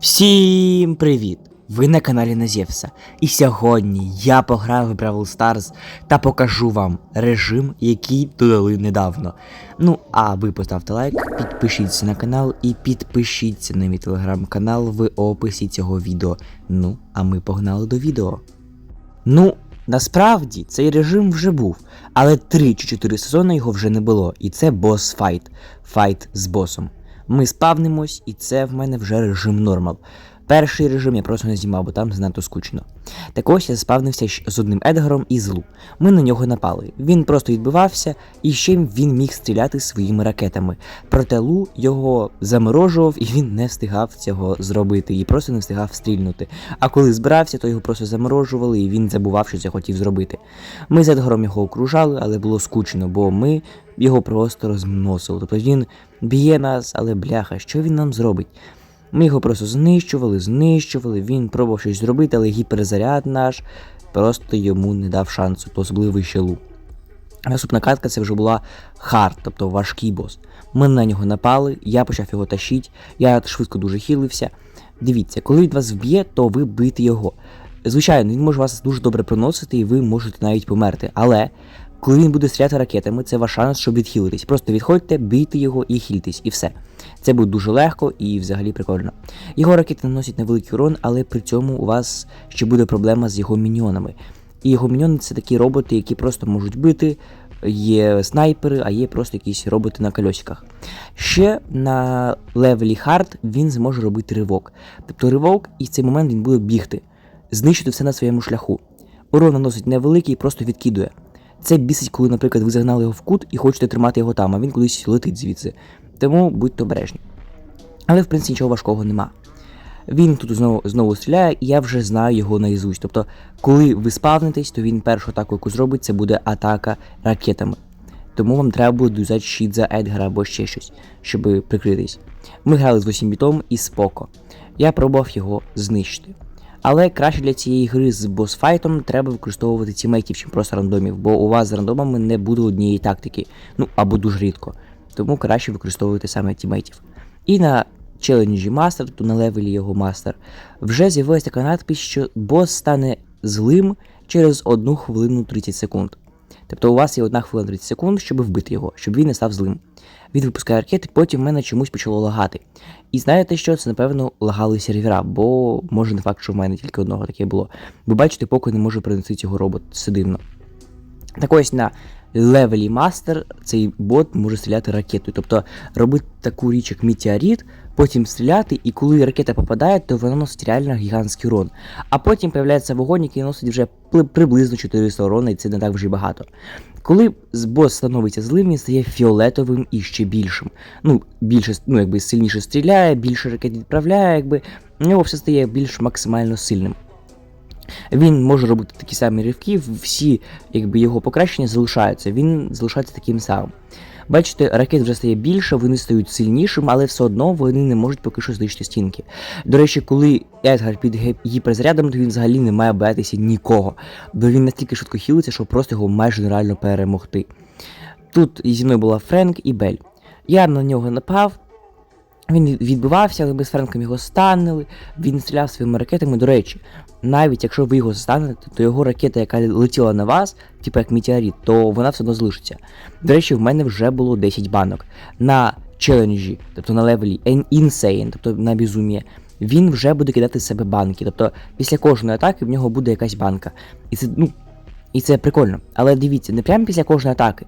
Всім привіт! Ви на каналі Назєвса. І сьогодні я пограю в Бравл Stars та покажу вам режим, який додали недавно. Ну, а ви поставте лайк, підпишіться на канал і підпишіться на мій телеграм-канал в описі цього відео. Ну, а ми погнали до відео. Ну, насправді цей режим вже був, але 3 чи 4 сезони його вже не було, і це бос файт. Файт з босом. Ми спавнимось, і це в мене вже режим нормал. Перший режим я просто не знімав, бо там занадто скучно. Так ось я спавнився з одним Едгаром і злу. Ми на нього напали. Він просто відбивався, і ще він міг стріляти своїми ракетами. Проте Лу його заморожував, і він не встигав цього зробити, і просто не встигав стрільнути. А коли збирався, то його просто заморожували, і він забував, що це хотів зробити. Ми з Едгаром його окружали, але було скучно, бо ми його просто розносили. Тобто він б'є нас, але бляха, що він нам зробить? Ми його просто знищували, знищували, він пробував щось зробити, але гіперзаряд наш просто йому не дав шансу, то особливо ще. Наступна катка це вже була хард, тобто важкий бос. Ми на нього напали, я почав його тащити, я швидко дуже хілився. Дивіться, коли він вас вб'є, то ви бийте його. Звичайно, він може вас дуже добре проносити, і ви можете навіть померти. Але коли він буде стріляти ракетами, це ваш шанс, щоб відхилитись. Просто відходьте, бийте його і хильтесь, і все. Це буде дуже легко і взагалі прикольно. Його ракети наносять невеликий урон, але при цьому у вас ще буде проблема з його міньйонами. І його міньйони це такі роботи, які просто можуть бити. Є снайпери, а є просто якісь роботи на кольосиках. Ще на левелі хард він зможе робити ривок. Тобто ривок, і в цей момент він буде бігти, знищити все на своєму шляху. Урон наносить невеликий, і просто відкидує. Це бісить, коли, наприклад, ви загнали його в кут і хочете тримати його там, а він кудись летить звідси. Тому будьте обережні. Але в принципі нічого важкого нема. Він тут знову, знову стріляє, і я вже знаю його наїзусть. Тобто, коли ви спавнитесь, то він першу атаку, яку зробить, це буде атака ракетами. Тому вам треба буде взяти щит за Едгара або ще щось, щоб прикритись. Ми грали з 8 бітом і споко. Я пробував його знищити. Але краще для цієї гри з босфайтом треба використовувати тімейтів, чим просто рандомів, бо у вас з рандомами не буде однієї тактики, ну або дуже рідко. Тому краще використовувати саме тімейтів. І на челенджі мастер, то на левелі його мастер, вже з'явилася така надпись, що бос стане злим через 1 хвилину 30 секунд. Тобто у вас є 1 хвилина 30 секунд, щоб вбити його, щоб він не став злим. Він випускає ракети, потім в мене чомусь почало лагати. І знаєте що? Це, напевно, лагали сервера, бо може не факт, що в мене тільки одного таке було. Бо бачите, поки не можу принести цього робот, це дивно. Так ось на левелі мастер цей бот може стріляти ракетою. Тобто робити таку річ, як метеорит, потім стріляти, і коли ракета попадає, то вона носить реально гігантський урон. А потім появляється вогонь, який носить вже приблизно 400 урона, і це не так вже багато. Коли бос становиться злим, він стає фіолетовим і ще більшим. Ну, більше, ну, якби сильніше стріляє, більше ракет відправляє, якби у нього все стає більш максимально сильним. Він може робити такі самі ривки, всі якби, його покращення залишаються, він залишається таким самим. Бачите, ракет вже стає більше, вони стають сильнішими, але все одно вони не можуть поки що знищити стінки. До речі, коли Едгар під гіперзарядом, то він взагалі не має боятися нікого, бо він настільки швидко хілиться, що просто його майже нереально перемогти. Тут зі мною була Френк і Бель. Я на нього напав, він відбивався, але ми з Френком його станили, він стріляв своїми ракетами. До речі, навіть якщо ви його станете, то його ракета, яка летіла на вас, типу як метеорит, то вона все одно залишиться. До речі, в мене вже було 10 банок. На челенджі, тобто на левелі Insane, тобто на безум'я, він вже буде кидати з себе банки. Тобто після кожної атаки в нього буде якась банка. І це, ну, і це прикольно. Але дивіться, не прямо після кожної атаки.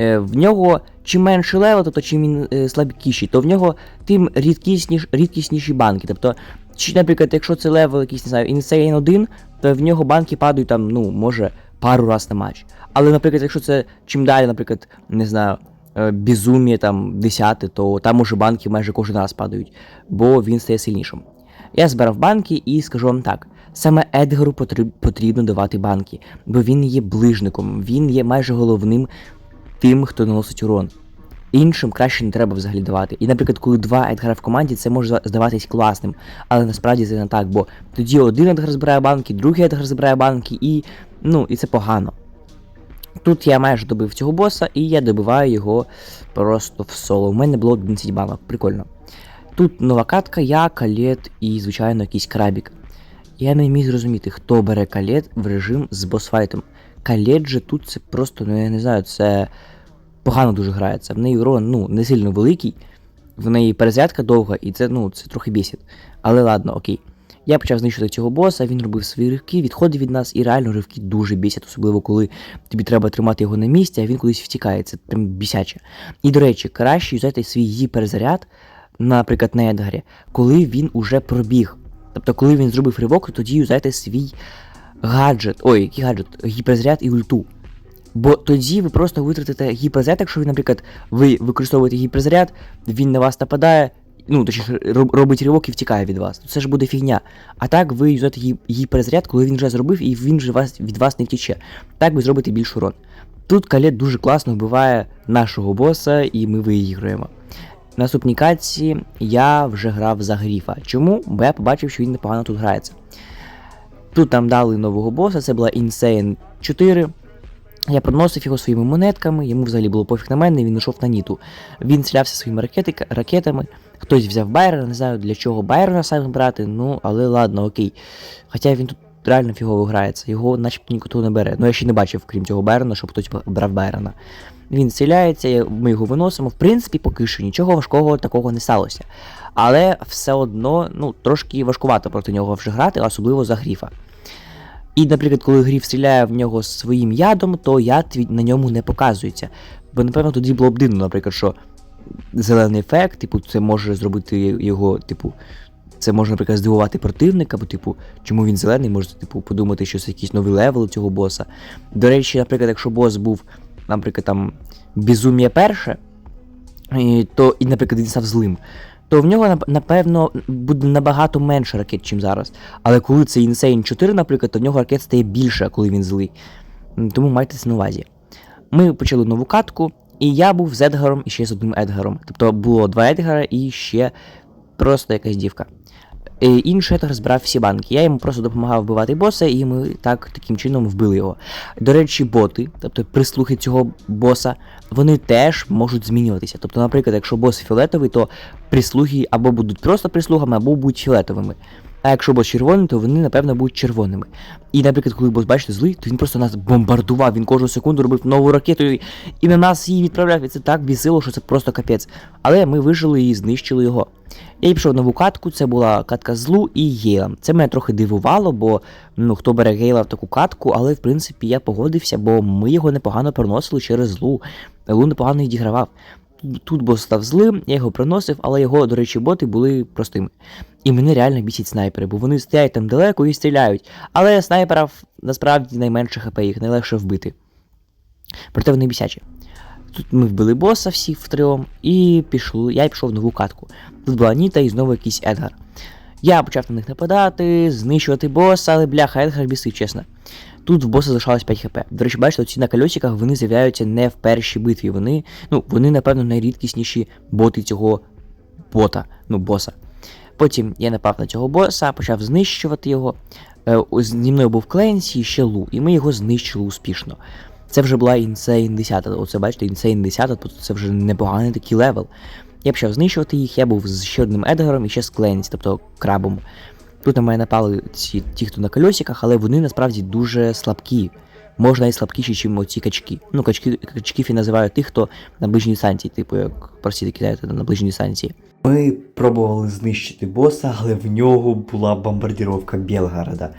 Е, в нього чим менше левел, тобто чим він е, слабкіший, то в нього тим рідкісніш, рідкісніші банки. Тобто, чи, наприклад, якщо це левел якийсь, не знаю, Insane 1, то в нього банки падають там, ну, може, пару раз на матч. Але, наприклад, якщо це чим далі, наприклад, не знаю, е, безум'я там 10, то там уже банки майже кожен раз падають, бо він стає сильнішим. Я збирав банки і скажу вам так: саме Едгару потрібно давати банки, бо він є ближником, він є майже головним тим, хто наносить урон. Іншим краще не треба взагалі давати. І, наприклад, коли два Едгара в команді, це може здаватись класним, але насправді це не так, бо тоді один Едгар збирає банки, другий Едгар збирає банки, і ну, і це погано. Тут я майже добив цього боса, і я добиваю його просто в соло. У мене було 11 банок, прикольно. Тут нова катка, я, калет і, звичайно, якийсь крабік. Я не міг зрозуміти, хто бере калет в режим з босфайтом. Калет же тут це просто, ну я не знаю, це погано дуже грається. В неї урон ну, не сильно великий, в неї перезарядка довга, і це ну, це трохи бісить. Але ладно, окей. Я почав знищувати цього боса, він робив свої ривки, відходив від нас, і реально ривки дуже бісять, особливо коли тобі треба тримати його на місці, а він кудись втікає. Це прям бісяче. І до речі, краще взяти свій перезаряд, наприклад, на Едгарі, коли він уже пробіг. Тобто, коли він зробив ривок, то тоді юзайте свій гаджет. Ой, який гаджет, гіперзаряд і ульту. Бо тоді ви просто витратите гіперзаряд, якщо ви, наприклад, ви використовуєте гіперзаряд, він на вас нападає, ну, точніше, робить ривок і втікає від вас. Це ж буде фігня. А так ви юзаєте гі- гіперзаряд, коли він вже зробив, і він же вас, від вас не втіче. Так ви зробите більш урон. Тут Калет дуже класно вбиває нашого боса, і ми виіграємо. Наступній катці я вже грав за гріфа. Чому? Бо я побачив, що він непогано тут грається. Тут нам дали нового боса, це була Insane 4. Я проносив його своїми монетками, йому взагалі було пофіг на мене, він йшов на ніту. Він стрілявся своїми ракети, ракетами. Хтось взяв Байрона, не знаю для чого Байрона саме брати, ну але ладно, окей. Хоча він тут реально фігово грається, його начебто ніхто не бере. Ну я ще не бачив, крім цього Байрона, щоб хтось брав Байрона. Він стріляється, ми його виносимо. В принципі, поки що нічого важкого такого не сталося. Але все одно, ну, трошки важкувато проти нього вже грати, особливо за гріфа. І, наприклад, коли гріф стріляє в нього своїм ядом, то яд на ньому не показується. Бо, напевно, тоді було б дивно, наприклад, що зелений ефект, типу, це може зробити його, типу, це може, наприклад, здивувати противника, бо, типу, чому він зелений, може, типу, подумати, що це якийсь новий левел цього боса. До речі, наприклад, якщо бос був, наприклад, там, безум'я перше, то, і, наприклад, він став злим, то в нього, напевно, буде набагато менше ракет, ніж зараз. Але коли це Insane 4, наприклад, то в нього ракет стає більше, коли він злий. Тому майте це на увазі. Ми почали нову катку, і я був з Едгаром і ще з одним Едгаром. Тобто було два Едгара і ще просто якась дівка. Е, Інший етер збирав всі банки. Я йому просто допомагав вбивати боса, і ми так таким чином вбили його. До речі, боти, тобто прислухи цього боса, вони теж можуть змінюватися. Тобто, наприклад, якщо бос фіолетовий, то прислуги або будуть просто прислугами, або будуть фіолетовими. А якщо бос червоний, то вони, напевно, будуть червоними. І, наприклад, коли бос, бачите, злий, то він просто нас бомбардував, він кожну секунду робив нову ракету і, на нас її відправляв. І це так бісило, що це просто капець. Але ми вижили і знищили його. Я пішов нову катку, це була катка з Лу і Гейла. Це мене трохи дивувало, бо ну хто бере Гейла в таку катку, але в принципі я погодився, бо ми його непогано проносили через Лу. Лу непогано відігравав. Тут- бос став злим, я його приносив, але його, до речі, боти були простими. І мене реально бісять снайпери, бо вони стоять там далеко і стріляють. Але снайперів насправді найменше хп, їх найлегше вбити. Проте вони бісячі. Тут ми вбили боса всі втрьом, і пішли, я пішов в нову катку. Тут була Ніта і знову якийсь Едгар. Я почав на них нападати, знищувати боса, але бляха, Едгар бісив, чесно. Тут в боса залишалось 5 хп. До речі, бачите, оці на кольосиках вони з'являються не в першій битві. Вони, ну, вони, напевно, найрідкісніші боти цього бота, ну, боса. Потім я напав на цього боса, почав знищувати його. Е, зі мною був Кленсі і ще Лу, і ми його знищили успішно. Це вже була Insane 10. Оце бачите, Insane 10, тобто це вже непоганий такий левел. Я почав знищувати їх, я був з ще одним Едгаром і ще з Кленсі, тобто крабом. Тут на мене напали ці, ті, хто на кольосиках, але вони насправді дуже слабкі. Можна і слабкіші, ніж оці качки. Ну, качки, качків я називаю тих, хто на ближній дистанції, типу, як прості знаєте, на ближній дистанції. Ми пробували знищити боса, але в нього була бомбардіровка Білгорода.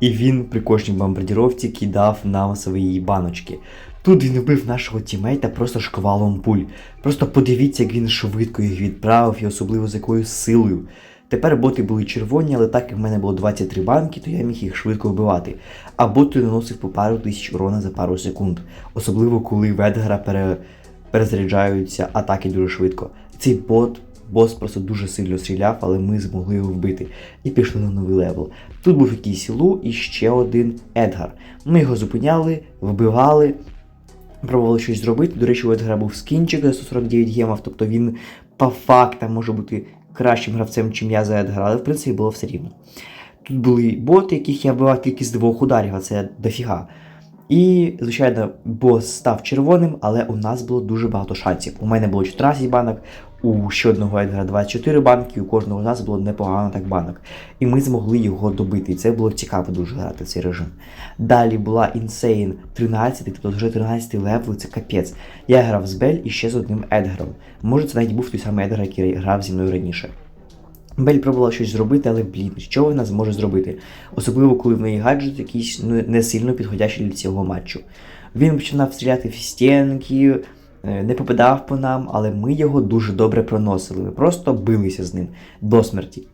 І він при кожній бомбардіровці кидав нам свої баночки. Тут він вбив нашого тімейта просто шквалом пуль. Просто подивіться, як він швидко їх відправив і особливо з якою силою. Тепер боти були червоні, але так як в мене було 23 банки, то я міг їх швидко вбивати. А боти наносив по пару тисяч урона за пару секунд. Особливо коли в Едгара пере... перезаряджаються атаки дуже швидко. Цей бот Бос просто дуже сильно стріляв, але ми змогли його вбити і пішли на новий левел. Тут був якийсь Лу і ще один Едгар. Ми його зупиняли, вбивали, пробували щось зробити. До речі, у Едгара був скінчик за 149 гемів, тобто він по фактам може бути кращим гравцем, чим я за Едгара, але в принципі було все рівно. Тут були боти, яких я вбивав тільки з двох ударів, а це дофіга. І, звичайно, бос став червоним, але у нас було дуже багато шансів. У мене було 14 банок, у ще одного Едгара 24 банки, у кожного з нас було непогано так банок. І ми змогли його добити. І це було цікаво дуже грати цей режим. Далі була Insane 13, тобто вже 13 левел, це капець. Я грав з Бель і ще з одним Едгаром. Може, це навіть був той самий Едгар, який грав зі мною раніше. Бель пробувала щось зробити, але блін, що вона зможе зробити? Особливо, коли в неї гаджет якийсь ну, не сильно підходящий для цього матчу. Він починав стріляти в стінки, е, не попадав по нам, але ми його дуже добре проносили. Ми просто билися з ним до смерті.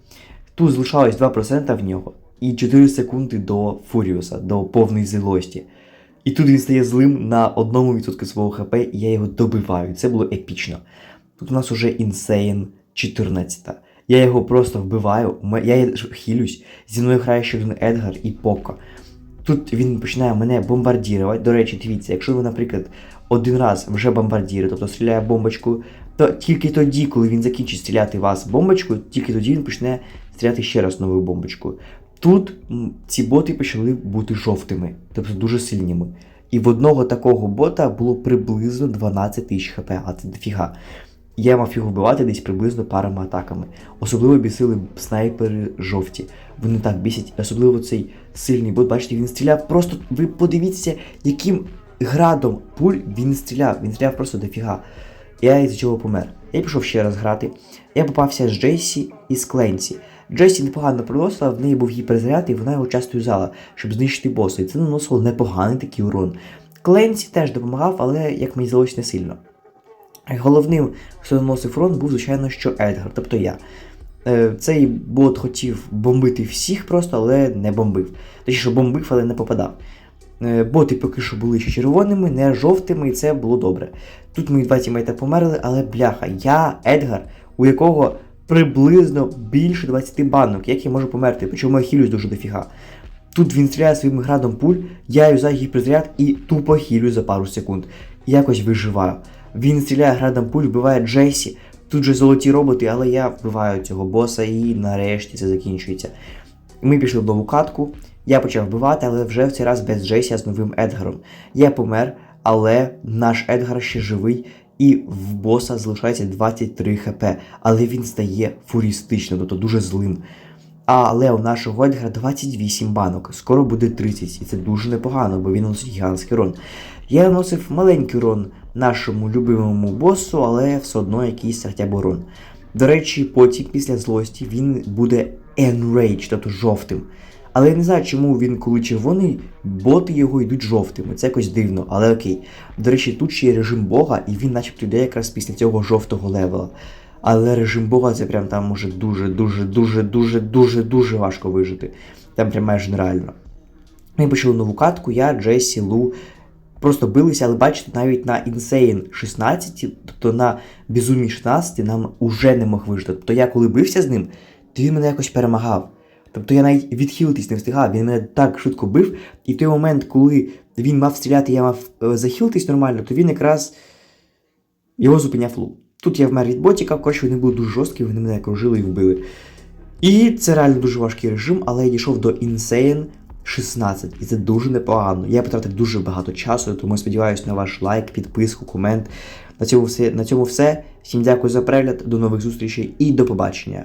Тут залишалось 2% в нього і 4 секунди до Фуріуса, до повної злості. І тут він стає злим на 1% свого ХП, і я його добиваю. Це було епічно. Тут у нас уже інсейн 14. Я його просто вбиваю, я хилюсь, зі мною грає ще один Едгар і Поко. Тут він починає мене бомбардірувати. До речі, дивіться, якщо ви, наприклад, один раз вже бомбардірує, тобто стріляє бомбочку, то тільки тоді, коли він закінчить стріляти вас бомбочкою, тільки тоді він почне стріляти ще раз новою бомбочкою. Тут ці боти почали бути жовтими, тобто дуже сильними. І в одного такого бота було приблизно 12 тисяч хп, а це дофіга. Я мав його вбивати десь приблизно парами атаками. Особливо бісили снайпери жовті. Вони так бісять, особливо цей сильний бот, бачите, він стріляв просто. Ви подивіться, яким градом пуль він стріляв. Він стріляв просто дофіга. Я із цього помер. Я пішов ще раз грати. Я попався з Джейсі і з Кленсі. Джейсі непогано приносила, в неї був гіперзаряд, і вона його часто юзала, щоб знищити боса. І це наносило непоганий такий урон. Кленсі теж допомагав, але, як мені здалося, не сильно. Головним, хто наносив урон, був, звичайно, що Едгар, тобто я. Е, Цей бот хотів бомбити всіх просто, але не бомбив. Точніше, бомбив, але не попадав. Е, Боти поки що були ще червоними, не жовтими, і це було добре. Тут мої два тімейта померли, але бляха, я Едгар, у якого приблизно більше 20 банок, як я можу померти, причому я хілюсь дуже дофіга. Тут він стріляє своїм градом пуль, я юзаю гіперзаряд і тупо хілю за пару секунд. Якось виживаю. Він стріляє градом пуль, вбиває Джесі. Тут же золоті роботи, але я вбиваю цього боса і нарешті це закінчується. Ми пішли в нову катку. Я почав вбивати, але вже в цей раз без Джесі, а з новим Едгаром. Я помер, але наш Едгар ще живий, і в боса залишається 23 хп, але він стає фурістично, тобто дуже злим. Але у нашого Едгара 28 банок, скоро буде 30, і це дуже непогано, бо він носить гігантський урон. Я наносив маленький урон нашому любимому босу, але все одно якийсь хоча б урон. До речі, потім після злості він буде enrage, тобто жовтим. Але я не знаю, чому він, коли червоний, боти його йдуть жовтими. Це якось дивно, але окей. До речі, тут ще є режим Бога, і він начебто йде якраз після цього жовтого левела. Але режим Бога це прям там може дуже, дуже, дуже, дуже, дуже, важко вижити. Там прям майже нереально. Ми почали нову катку, я, Джесі, Лу. Просто билися, але бачите, навіть на Insane 16, тобто на Безумі 16, нам уже не мог вижити. Тобто я коли бився з ним, то він мене якось перемагав. Тобто я навіть відхилитись не встигав, він мене так швидко бив, і в той момент, коли він мав стріляти, я мав е, захилитись нормально, то він якраз його зупиняв лу. Тут я вмер від ботіка, коротше, вони були дуже жорсткі, вони мене окружили і вбили. І це реально дуже важкий режим, але я дійшов до Insane 16, і це дуже непогано. Я потратив дуже багато часу, тому сподіваюся на ваш лайк, підписку, комент. На цьому все. На цьому все. Всім дякую за перегляд, до нових зустрічей і до побачення.